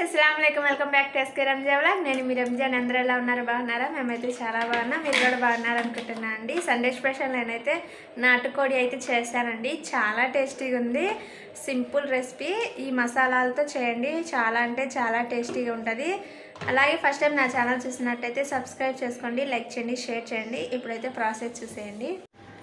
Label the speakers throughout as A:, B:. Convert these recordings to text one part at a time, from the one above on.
A: అస్సలం welcome back to SK Ramza vlog. నేను మీ రంజాన్. అందరూ ఎలా ఉన్నారు? బాగున్నారా? మేమైతే చాలా బాగున్నాం. మీరు కూడా బాగున్నారు అనుకుంటున్నా అండి. సండే స్పెషల్ నేనైతే నాటుకోడి అయితే చేశానండి చాలా టేస్టీగా ఉంది. Simple recipe. ఈ మసాలాలతో చేయండి. చాలా అంటే చాలా టేస్టీగా ఉంటుంది. అలాగే ఫస్ట్ టైం నా ఛానల్ చూసినట్టయితే సబ్స్క్రైబ్ చేసుకోండి లైక్ చేయండి షేర్ చేయండి. ఇప్పుడైతే ప్రాసెస్ చూసేయండి.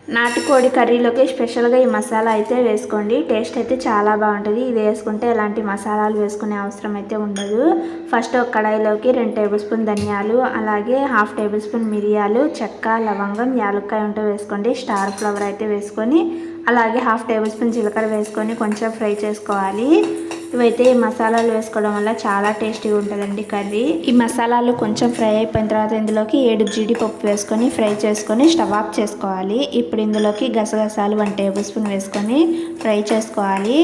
A: నాటుకోడి కర్రీలోకి స్పెషల్గా ఈ మసాలా అయితే వేసుకోండి. టేస్ట్ అయితే చాలా బాగుంటుంది. ఇది వేసుకుంటే ఎలాంటి మసాలాలు వేసుకునే అవసరం అయితే ఉండదు. ఫస్ట్ ఒక కడాయిలోకి రెండు టేబుల్ స్పూన్ ధనియాలు అలాగే హాఫ్ టేబుల్ స్పూన్ మిరియాలు చెక్క లవంగం యాలక్కాయ ఉంటే వేసుకోండి. స్టార్ ఫ్లవర్ అయితే వేసుకొని అలాగే హాఫ్ టేబుల్ స్పూన్ జీలకర్ర వేసుకొని కొంచెం ఫ్రై చేసుకోవాలి. ఇవైతే ఈ మసాలాలు వేసుకోవడం వల్ల చాలా టేస్టీగా ఉంటుందండి కర్రీ. ఈ మసాలాలు కొంచెం ఫ్రై అయిపోయిన తర్వాత ఇందులోకి ఏడు జీడిపప్పు వేసుకొని ఫ్రై చేసుకొని స్టవ్ ఆఫ్ చేసుకోవాలి. ఇప్పుడు ఇందులోకి గసగసాలు వన్ టేబుల్ స్పూన్ వేసుకొని ఫ్రై చేసుకోవాలి.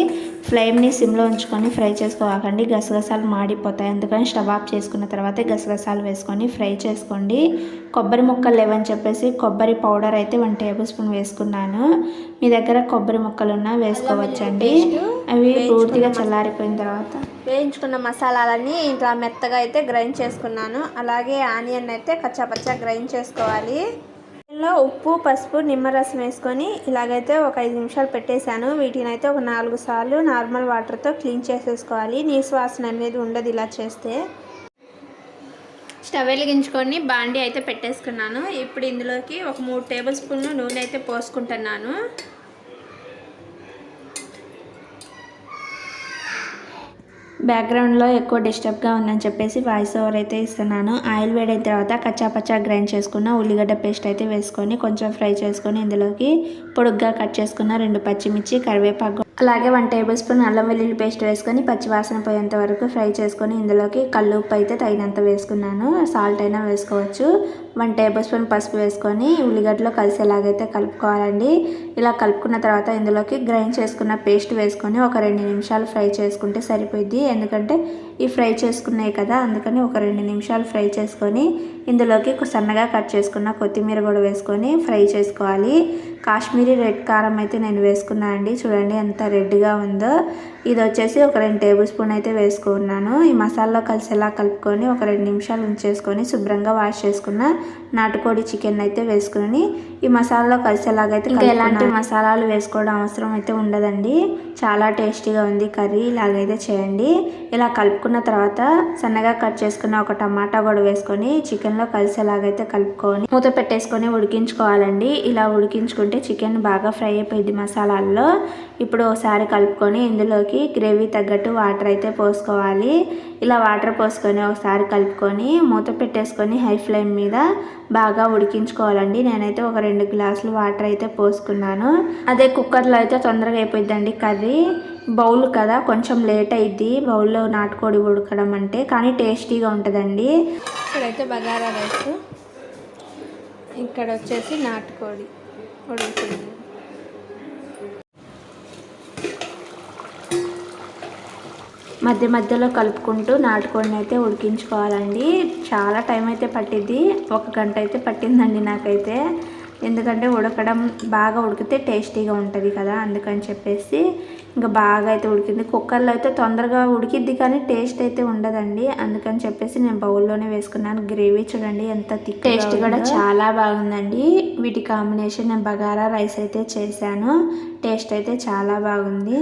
A: ఫ్లేమ్ని సిమ్లో ఉంచుకొని ఫ్రై చేసుకోకండి గసగసాలు మాడిపోతాయి. అందుకని స్టవ్ ఆఫ్ చేసుకున్న తర్వాత గసగసాలు వేసుకొని ఫ్రై చేసుకోండి. కొబ్బరి ముక్కలు లేవని చెప్పేసి కొబ్బరి పౌడర్ అయితే వన్ టేబుల్ స్పూన్ వేసుకున్నాను. మీ దగ్గర కొబ్బరి ముక్కలున్నా వేసుకోవచ్చండి. అవి పూర్తిగా చల్లారిపోయిన తర్వాత వేయించుకున్న మసాలాలన్నీ ఇట్లా మెత్తగా అయితే గ్రైండ్ చేసుకున్నాను. అలాగే ఆనియన్ అయితే కచ్చాపచ్చా గ్రైండ్ చేసుకోవాలి. లో ఉప్పు పసుపు నిమ్మరసం వేసుకొని ఇలాగైతే ఒక ఐదు నిమిషాలు పెట్టేశాను. వీటిని అయితే ఒక నాలుగు సార్లు నార్మల్ వాటర్తో క్లీన్ చేసేసుకోవాలి. నీసు వాసన అనేది ఉండదు ఇలా చేస్తే. స్టవ్ వెలిగించుకొని బాండీ అయితే పెట్టేసుకున్నాను. ఇప్పుడు ఇందులోకి ఒక మూడు టేబుల్ స్పూన్లు నూనె అయితే పోసుకుంటున్నాను. బ్యాక్గ్రౌండ్లో ఎక్కువ డిస్టర్బ్గా ఉందని చెప్పేసి వాయిస్ ఓవర్ అయితే ఇస్తున్నాను. ఆయిల్ వేడైన తర్వాత కచ్చాపచ్చా గ్రైండ్ చేసుకున్న ఉల్లిగడ్డ పేస్ట్ అయితే వేసుకొని కొంచెం ఫ్రై చేసుకొని ఇందులోకి పొడుగ్గా కట్ చేసుకున్న రెండు పచ్చిమిర్చి కరివేపాకు అలాగే వన్ టేబుల్ స్పూన్ అల్లం వెల్లుల్లి పేస్ట్ వేసుకొని పచ్చివాసన పోయేంత వరకు ఫ్రై చేసుకొని ఇందులోకి కళ్ళు ఉప్పు అయితే తగినంత వేసుకున్నాను. సాల్ట్ అయినా వేసుకోవచ్చు. వన్ టేబుల్ స్పూన్ పసుపు వేసుకొని ఉల్లిగడ్డలో కలిసేలాగైతే కలుపుకోవాలండి. ఇలా కలుపుకున్న తర్వాత ఇందులోకి గ్రైండ్ చేసుకున్న పేస్ట్ వేసుకొని ఒక రెండు నిమిషాలు ఫ్రై చేసుకుంటే సరిపోద్ది ఎందుకంటే ఈ ఫ్రై చేసుకున్నాయి కదా అందుకని ఒక రెండు నిమిషాలు ఫ్రై చేసుకొని ఇందులోకి సన్నగా కట్ చేసుకున్న కొత్తిమీర కూడా వేసుకొని ఫ్రై చేసుకోవాలి. కాశ్మీరీ రెడ్ కారం అయితే నేను వేసుకున్నాను అండి. చూడండి ఎంత రెడ్గా ఉందో. ఇది వచ్చేసి ఒక రెండు టేబుల్ స్పూన్ అయితే వేసుకున్నాను. ఈ మసాలాలో కలిసేలా కలుపుకొని ఒక రెండు నిమిషాలు ఉంచేసుకొని శుభ్రంగా వాష్ చేసుకున్న నాటుకోడి చికెన్ అయితే వేసుకుని ఈ మసాలాలో కలిసేలాగైతే ఇంకా ఎలాంటి మసాలాలు వేసుకోవడం అవసరం అయితే ఉండదండి. చాలా టేస్టీగా ఉంది కర్రీ. ఇలాగైతే చేయండి. ఇలా కలుపుకున్న తర్వాత సన్నగా కట్ చేసుకున్న ఒక టమాటా కూడా వేసుకొని చికెన్లో కలిసేలాగైతే కలుపుకొని మూత పెట్టేసుకొని ఉడికించుకోవాలండి. ఇలా ఉడికించుకుంటే చికెన్ బాగా ఫ్రై అయిపోయింది మసాలాల్లో. ఇప్పుడు ఒకసారి కలుపుకొని ఇందులోకి గ్రేవీ తగ్గట్టు వాటర్ అయితే పోసుకోవాలి. ఇలా వాటర్ పోసుకొని ఒకసారి కలుపుకొని మూత పెట్టేసుకొని హై ఫ్లేమ్ మీద బాగా ఉడికించుకోవాలండి. నేనైతే ఒక రెండు గ్లాసులు వాటర్ అయితే పోసుకున్నాను. అదే కుక్కర్లో అయితే తొందరగా అయిపోయిందండి కర్రీ. బౌల్ కదా కొంచెం లేట్ అయింది బౌల్లో నాటుకోడి ఉడకడం అంటే కానీ టేస్టీగా ఉంటుందండి. ఇక్కడైతే బగారా రైస్. ఇక్కడ వచ్చేసి నాటుకోడి ఉడుకుతుంది మధ్య మధ్యలో కలుపుకుంటూ నాటుకోడిని అయితే ఉడికించుకోవాలండి. చాలా టైం అయితే పట్టింది ఒక గంట అయితే పట్టిందండి నాకైతే. ఎందుకంటే ఉడకడం బాగా ఉడికితే టేస్టీగా ఉంటుంది కదా అందుకని చెప్పేసి ఇంకా బాగా అయితే ఉడికింది. కుక్కర్లో అయితే తొందరగా ఉడికిద్ది కానీ టేస్ట్ అయితే ఉండదండి. అందుకని చెప్పేసి నేను బౌల్లోనే వేసుకున్నాను. గ్రేవీ చూడండి ఎంత థిక్ టేస్ట్ కూడా చాలా బాగుందండి. వీటి కాంబినేషన్ నేను బగారా రైస్ అయితే చేశాను. టేస్ట్ అయితే చాలా బాగుంది.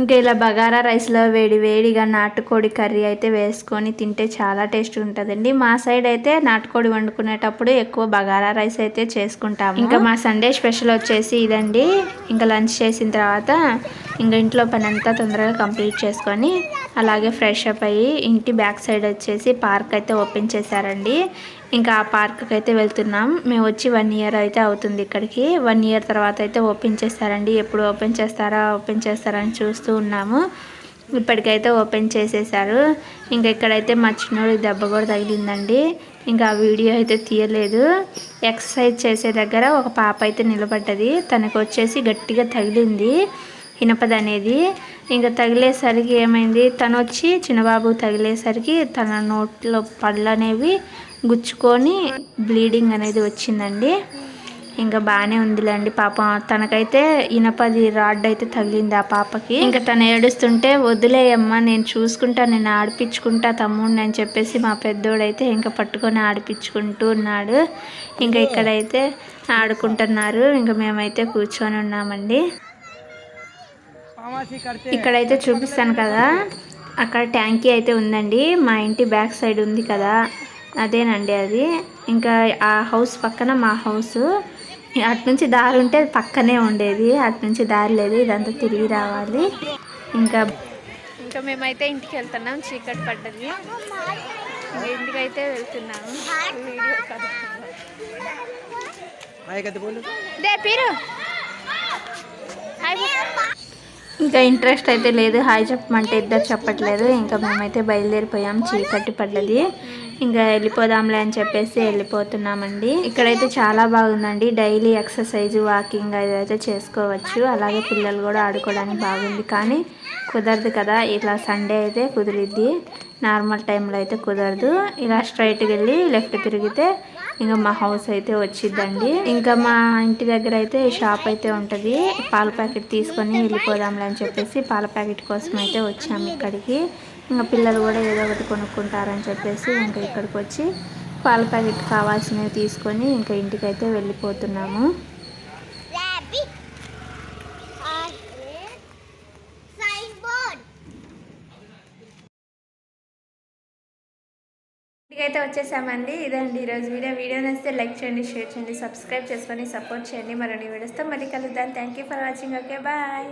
A: ఇంకా ఇలా బగారా రైస్లో వేడి వేడిగా నాటుకోడి కర్రీ అయితే వేసుకొని తింటే చాలా టేస్ట్ ఉంటుందండి. మా సైడ్ అయితే నాటుకోడి వండుకునేటప్పుడు ఎక్కువ బగారా రైస్ అయితే చేసుకుంటాము. ఇంకా మా సండే స్పెషల్ వచ్చేసి ఇదండి. ఇంకా లంచ్ చేసిన తర్వాత ఇంకా ఇంట్లో పని అంతా తొందరగా కంప్లీట్ చేసుకొని అలాగే ఫ్రెష్ అప్ అయ్యి ఇంటి బ్యాక్ సైడ్ వచ్చేసి పార్క్ అయితే ఓపెన్ చేశారండి. ఇంకా ఆ పార్క్కి అయితే వెళ్తున్నాం. మేము వచ్చి వన్ ఇయర్ అయితే అవుతుంది ఇక్కడికి. వన్ ఇయర్ తర్వాత అయితే ఓపెన్ చేస్తారండి. ఎప్పుడు ఓపెన్ చేస్తారా ఓపెన్ చేస్తారా అని చూస్తూ ఉన్నాము. ఇప్పటికైతే ఓపెన్ చేసేసారు. ఇంకా ఇక్కడైతే మా చిన్నోడికి దెబ్బ కూడా తగిలిందండి. ఇంకా ఆ వీడియో అయితే తీయలేదు. ఎక్సర్సైజ్ చేసే దగ్గర ఒక పాప అయితే నిలబడ్డది. తనకు వచ్చేసి గట్టిగా తగిలింది. ఇనపది అనేది ఇంకా తగిలేసరికి ఏమైంది? తను వచ్చి చిన్నబాబు తగిలేసరికి తన నోట్లో పళ్ళు అనేవి గుచ్చుకొని బ్లీడింగ్ అనేది వచ్చిందండి. ఇంకా బాగానే ఉందిలేండి పాపం. తనకైతే ఇనపది రాడ్ అయితే తగిలింది ఆ పాపకి. ఇంకా తను ఏడుస్తుంటే వదిలేయమ్మా నేను చూసుకుంటా నేను ఆడిపించుకుంటా తమ్ముడిని అని చెప్పేసి మా పెద్దోడైతే ఇంకా పట్టుకొని ఆడిపించుకుంటూ ఉన్నాడు. ఇంకా ఇక్కడైతే ఆడుకుంటున్నారు. ఇంకా మేమైతే కూర్చొని ఉన్నామండి. ఇక్కడైతే చూపిస్తాను కదా. అక్కడ ట్యాంకీ అయితే ఉందండి. మా ఇంటి బ్యాక్ సైడ్ ఉంది కదా. అదేనండి అది. ఇంకా ఆ హౌస్ పక్కన మా హౌస్. అటు నుంచి దారి ఉంటే పక్కనే ఉండేది. అటు నుంచి దారి లేదు. ఇదంతా తిరిగి రావాలి. ఇంకా ఇంకా మేమైతే ఇంటికి వెళ్తున్నాం చీకటి పడ్డది. ఇంటికైతే వెళ్తున్నాము. Video call. దే పీరు. హాయ్ ఇంకా ఇంట్రెస్ట్ అయితే లేదు. హాయ్ చెప్పమంటే ఇద్దరు చెప్పట్లేదు. ఇంకా మేమైతే బయలుదేరిపోయాం. చీకటి పడ్డది. ఇంకా వెళ్ళిపోదాంలే అని చెప్పేసి వెళ్ళిపోతున్నామండి. ఇక్కడైతే చాలా బాగుందండి. డైలీ ఎక్సర్సైజ్ వాకింగ్ అయితే చేసుకోవచ్చు. అలాగే పిల్లలు కూడా ఆడుకోవడానికి బాగుంది. కానీ కుదరదు కదా. ఇలా సండే అయితే కుదిరిద్ది. నార్మల్ టైంలో అయితే కుదరదు. ఇలా స్ట్రైట్కి వెళ్ళి లెఫ్ట్ తిరిగితే ఇంకా మా హౌస్ అయితే వచ్చిద్దండి. ఇంకా మా ఇంటి దగ్గర అయితే షాప్ అయితే ఉంటుంది. పాల ప్యాకెట్ తీసుకొని వెళ్ళిపోదాంలే అని చెప్పేసి పాల ప్యాకెట్ కోసం అయితే వచ్చాము ఇక్కడికి. ఇంకా పిల్లలు కూడా ఏదో ఒకటి కొనుక్కుంటారని చెప్పేసి ఇంకా ఇక్కడికి వచ్చి పాల ప్యాకెట్ కావాల్సినవి తీసుకొని ఇంకా ఇంటికైతే వెళ్ళిపోతున్నాము. ఇంటికైతే వచ్చేసామండి. ఇదండి ఈరోజు వీడియో. వీడియో నచ్చితే లైక్ చేయండి షేర్ చేయండి సబ్స్క్రైబ్ చేసుకొని సపోర్ట్ చేయండి. మరిన్ని వీడియోస్తో మళ్ళీ కలుద్దాం. Thank you for watching okay bye